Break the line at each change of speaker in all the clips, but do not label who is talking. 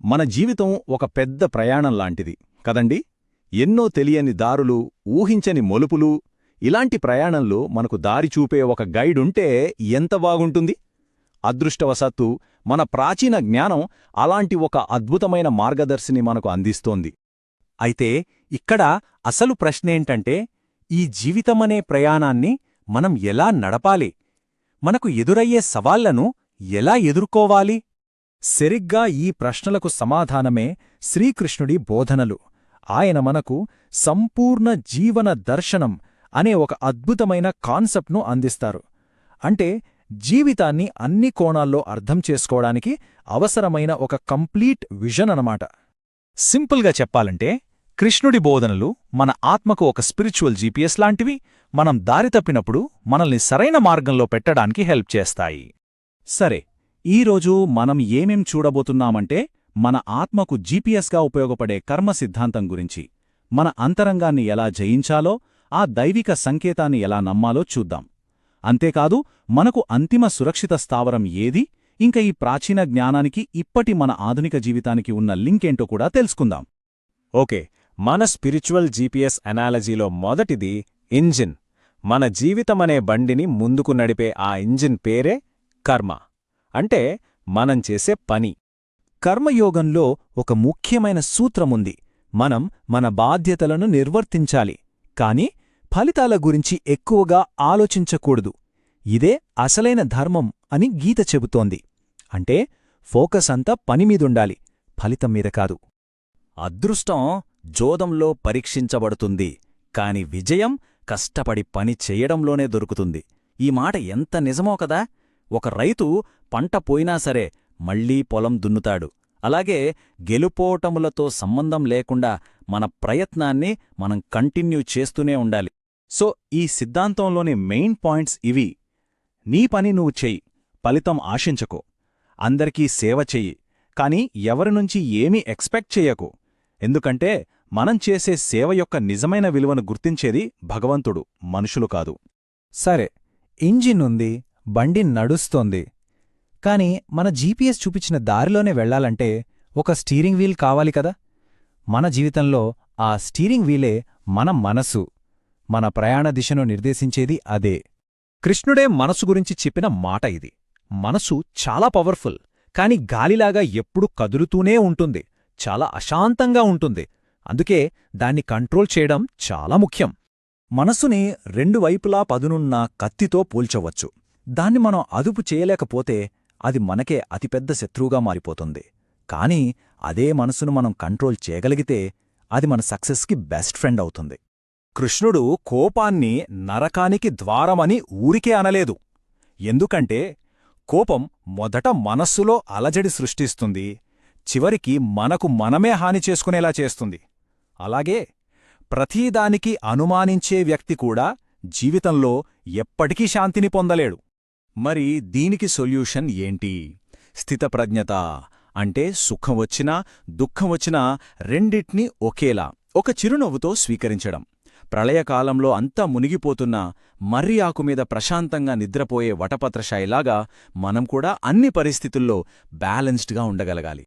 మన జీవితం ఒక పెద్ద ప్రయాణం లాంటిది కదండి? ఎన్నో తెలియని దారులు ఊహించని మొలుపులు ఇలాంటి ప్రయాణంలో మనకు దారి చూపే ఒక గైడుంటే ఎంత బాగుంటుంది? అదృష్టవశాత్తు మన ప్రాచీన జ్ఞానం అలాంటి ఒక అద్భుతమైన మార్గదర్శిని మనకు అందిస్తోంది.
అయితే ఇక్కడ అసలు ప్రశ్నేంటంటే ఈ జీవితమనే ప్రయాణాన్ని మనం ఎలా నడపాలి? మనకు ఎదురయ్యే సవాళ్ళను ఎలా ఎదుర్కోవాలి?
సరిగ్గా ఈ ప్రశ్నలకు సమాధానమే శ్రీకృష్ణుడి బోధనలు. ఆయన మనకు సంపూర్ణ జీవన దర్శనం అనే ఒక అద్భుతమైన కాన్సెప్ట్ను అందిస్తారు. అంటే జీవితాన్ని అన్ని కోణాల్లో అర్థం చేసుకోవడానికి అవసరమైన ఒక కంప్లీట్ విజన్ అనమాట సింపుల్గా చెప్పాలంటే కృష్ణుడి బోధనలు మన ఆత్మకు ఒక స్పిరిచువల్ జీపీఎస్ లాంటివి మనం దారి తప్పినప్పుడు మనల్ని సరైన మార్గంలో పెట్టడానికి హెల్ప్ చేస్తాయి. సరే ఈరోజు మనం ఏమేం చూడబోతున్నామంటే మన ఆత్మకు జీపీఎస్గా ఉపయోగపడే కర్మ సిద్ధాంతం గురించి. మన అంతరంగాన్ని ఎలా జయించాలో ఆ దైవిక సంకేతాన్ని ఎలా నమ్మాలో చూద్దాం. అంతేకాదు మనకు అంతిమ సురక్షిత స్థావరం ఏది? ఇంకా ఈ ప్రాచీన జ్ఞానానికి ఇప్పటి మన ఆధునిక జీవితానికి ఉన్న లింకేంటో కూడా తెలుసుకుందాం.
ఓకే మన స్పిరిచువల్ జీపీఎస్ అనాలజీలో మొదటిది ఇంజిన్. మన జీవితమనే బండిని ముందుకు నడిపే ఆ ఇంజిన్ పేరే కర్మ. అంటే మనం చేసే పని.
కర్మయోగంలో ఒక ముఖ్యమైన సూత్రముంది. మనం మన బాధ్యతలను నిర్వర్తించాలి. కాని ఫలితాల గురించి ఎక్కువగా ఆలోచించకూడదు. ఇదే అసలైన ధర్మం అని గీత చెబుతోంది. అంటే ఫోకస్ అంతా పనిమీదుండాలి ఫలితం మీద కాదు.
అదృష్టం జోదంలో పరీక్షించబడుతుంది. కాని విజయం కష్టపడి పని చెయ్యడంలోనే దొరుకుతుంది. ఈ మాట ఎంత నిజమో కదా! ఒక రైతు పంట పోయినా సరే మళ్ళీ పొలం దున్నుతాడు. అలాగే గెలుపోటములతో సంబంధం లేకుండా మన ప్రయత్నాన్ని మనం కంటిన్యూ చేస్తూనే ఉండాలి.
సో ఈ సిద్ధాంతంలోని మెయిన్ పాయింట్స్ ఇవి. నీ పని నువ్వు చెయ్యి ఫలితం ఆశించకు. అందరికీ సేవ చెయ్యి కాని ఎవరినుంచి ఏమీ ఎక్స్పెక్ట్ చెయ్యకు. ఎందుకంటే మనం చేసే సేవ యొక్క నిజమైన విలువను గుర్తించేది భగవంతుడు మనుషులు కాదు. సరే ఇంజిన్ ఉంది. బండి నడుస్తోంది. కాని మన జీపీఎస్ చూపించిన దారిలోనే వెళ్ళాలంటే ఒక స్టీరింగ్ వీల్ కావాలి కదా? మన జీవితంలో ఆ స్టీరింగ్ వీలే మన మనసు. మన ప్రయాణ దిశను నిర్దేశించేది అదే. కృష్ణుడే మనసు గురించి చెప్పిన మాట ఇది. మనసు చాలా పవర్ఫుల్ కాని గాలిలాగా ఎప్పుడూ కదులుతూనే ఉంటుంది. చాలా అశాంతంగా ఉంటుంది. అందుకే దాన్ని కంట్రోల్ చేయడం చాలా ముఖ్యం. మనసుని రెండు వైపులా పదునున్న కత్తితో పోల్చవచ్చు. దాన్ని మనం అదుపు చేయలేకపోతే అది మనకే అతిపెద్ద శత్రువుగా మారిపోతుంది. కాని అదే మనసును మనం కంట్రోల్ చేయగలిగితే అది మన సక్సెస్కి బెస్ట్ ఫ్రెండ్ అవుతుంది. కృష్ణుడు కోపాన్ని నరకానికి ద్వారమని ఊరికే అనలేదు. ఎందుకంటే కోపం మొదట మనస్సులో అలజడి సృష్టిస్తుంది. చివరికి మనకు మనమే హాని చేసుకునేలా చేస్తుంది. అలాగే ప్రతీదానికి అనుమానించే వ్యక్తి కూడా జీవితంలో ఎప్పటికీ శాంతిని పొందలేడు. మరి దీనికి సొల్యూషన్ ఏంటి? స్థితప్రజ్ఞత అంటే సుఖం వచ్చినా దుఃఖం వచ్చినా రెండిట్నీ ఒకేలా ఒక చిరునవ్వుతో స్వీకరించడం. ప్రళయకాలంలో అంతా మునిగిపోతున్న మర్రి ఆకుమీద ప్రశాంతంగా నిద్రపోయే వటపత్రశాయిలాగా మనం కూడా అన్ని పరిస్థితుల్లో బ్యాలెన్స్డ్గా ఉండగలగాలి.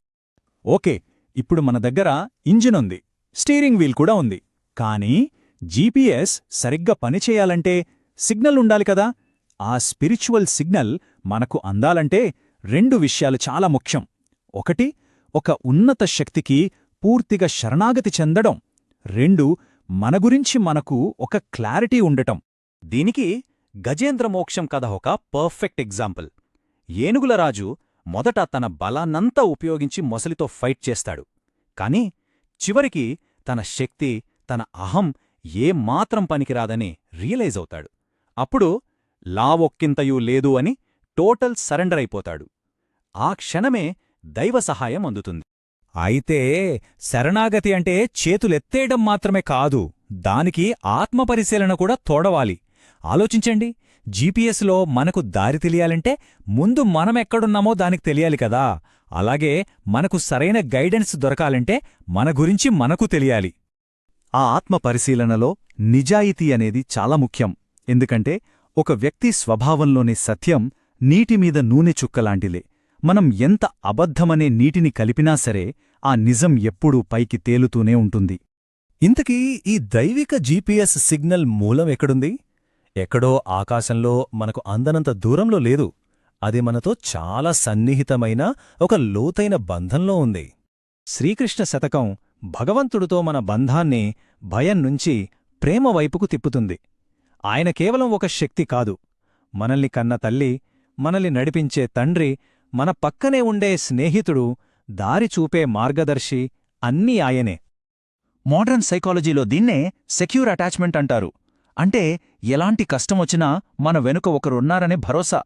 ఓకే ఇప్పుడు మన దగ్గర ఇంజిన్ ఉంది స్టీరింగ్ వీల్ కూడా ఉంది. కానీ జీపీఎస్ సరిగ్గా పనిచేయాలంటే సిగ్నల్ ఉండాలి కదా? ఆ స్పిరిచువల్ సిగ్నల్ మనకు అందాలంటే రెండు విషయాలు చాలా ముఖ్యం. ఒకటి ఒక ఉన్నత శక్తికి పూర్తిగా శరణాగతి చెందడం. రెండు మన గురించి మనకు ఒక క్లారిటీ ఉండటం. దీనికి గజేంద్ర మోక్షం కథ ఒక పర్ఫెక్ట్ ఎగ్జాంపుల్ ఏనుగులరాజు మొదట తన బలాన్నంతా ఉపయోగించి మొసలితో ఫైట్ చేస్తాడు. కాని చివరికి తన శక్తి తన అహం ఏమాత్రం పనికిరాదని రియలైజ్ అవుతాడు. అప్పుడు లావొక్కింతయూ లేదు అని టోటల్ సరెండర్ అయిపోతాడు ఆ క్షణమే దైవ సహాయం అందుతుంది. అయితే శరణాగతి అంటే చేతులెత్తేయడం మాత్రమే కాదు దానికి ఆత్మపరిశీలన కూడా తోడవాలి. ఆలోచించండి జీపీఎస్లో మనకు దారి తెలియాలంటే ముందు మనమెక్కడున్నామో దానికి తెలియాలి కదా. అలాగే మనకు సరైన గైడెన్స్ దొరకాలంటే మన గురించి మనకు తెలియాలి. ఆ ఆత్మ పరిశీలనలో నిజాయితీ అనేది చాలా ముఖ్యం. ఎందుకంటే ఒక వ్యక్తి స్వభావంలోని సత్యం నీటిమీద నూనె చుక్కలాంటిలే మనం ఎంత అబద్ధమనే నీటిని కలిపినా సరే ఆ నిజం ఎప్పుడూ పైకి తేలుతూనే ఉంటుంది.
ఇంతకీ ఈ దైవిక జీపీఎస్ సిగ్నల్ మూలం ఎక్కడుంది? ఎక్కడో ఆకాశంలో మనకు అందనంత దూరంలో లేదు. అది మనతో చాలా సన్నిహితమైన ఒక లోతైన బంధంలో ఉంది. శ్రీకృష్ణ శతకం భగవంతుడితో మన బంధాన్ని భయం నుంచి ప్రేమ వైపుకు తిప్పుతుంది. ఆయన కేవలం ఒక శక్తి కాదు. మనల్ని కన్న తల్లి మనల్ని నడిపించే తండ్రి మన పక్కనే ఉండే స్నేహితుడు దారి చూపే మార్గదర్శి అన్నీ ఆయనే.
మోడర్న్ సైకాలజీలో దీన్నే సెక్యూర్ అటాచ్మెంట్ అంటారు. అంటే ఎలాంటి కష్టమొచ్చినా మన వెనుక ఒకరున్నారనే భరోసా.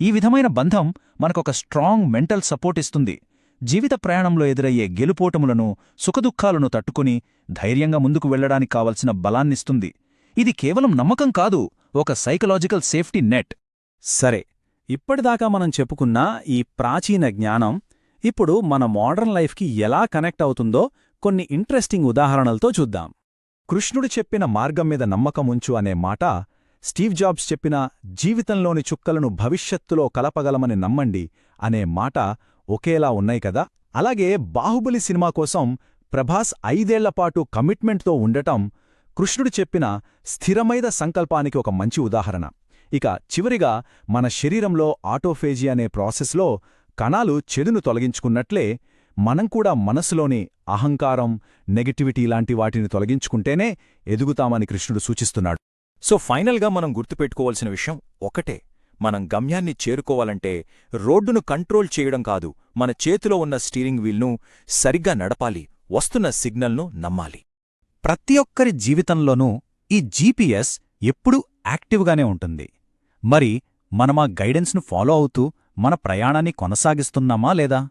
ఈ విధమైన బంధం మనకొక స్ట్రాంగ్ మెంటల్ సపోర్ట్ ఇస్తుంది. జీవిత ప్రయాణంలో ఎదురయ్యే గెలుపోటములను సుఖదుఖాలను తట్టుకుని ధైర్యంగా ముందుకు వెళ్ళడానికి కావలసిన బలాన్నిస్తుంది. ఇది కేవలం నమ్మకం కాదు ఒక సైకలాజికల్ సేఫ్టీ నెట్.
సరే ఇప్పటిదాకా మనం చెప్పుకున్న ఈ ప్రాచీన జ్ఞానం ఇప్పుడు మన మోడర్న్ లైఫ్కి ఎలా కనెక్ట్ అవుతుందో కొన్ని ఇంట్రెస్టింగ్ ఉదాహరణలతో చూద్దాం.
కృష్ణుడు చెప్పిన మార్గం మీద నమ్మకముంచు అనే మాట స్టీవ్ జాబ్స్ చెప్పిన జీవితంలోని చుక్కలను భవిష్యత్తులో కలపగలమని నమ్మండి అనే మాట ఒకేలా ఉన్నాయి కదా? అలాగే బాహుబలి సినిమా కోసం ప్రభాస్ ఐదేళ్ళపాటు కమిట్మెంట్తో ఉండటం కృష్ణుడు చెప్పిన స్థిరమైన సంకల్పానికి ఒక మంచి ఉదాహరణ. ఇక చివరిగా మన శరీరంలో ఆటోఫేజీ అనే ప్రాసెస్లో కణాలు చెడును తొలగించుకున్నట్లే మనం కూడా మనసులోని అహంకారం నెగటివిటీ లాంటి వాటిని తొలగించుకుంటేనే ఎదుగుతామని కృష్ణుడు సూచిస్తున్నాడు.
సో ఫైనల్గా మనం గుర్తుపెట్టుకోవాల్సిన విషయం ఒకటే. మనం గమ్యాన్ని చేరుకోవాలంటే రోడ్డును కంట్రోల్ చేయడం కాదు మన చేతిలో ఉన్న స్టీరింగ్ వీల్ను సరిగ్గా నడపాలి వస్తున్న సిగ్నల్ను నమ్మాలి.
ప్రతి ఒక్కరి జీవితంలోనూ ఈ జీపీఎస్ ఎప్పుడూ యాక్టివ్గానే ఉంటుంది. మరి మనమా గైడెన్స్ను ఫాలో అవుతూ మన ప్రయాణాన్ని కొనసాగిస్తున్నామా లేదా?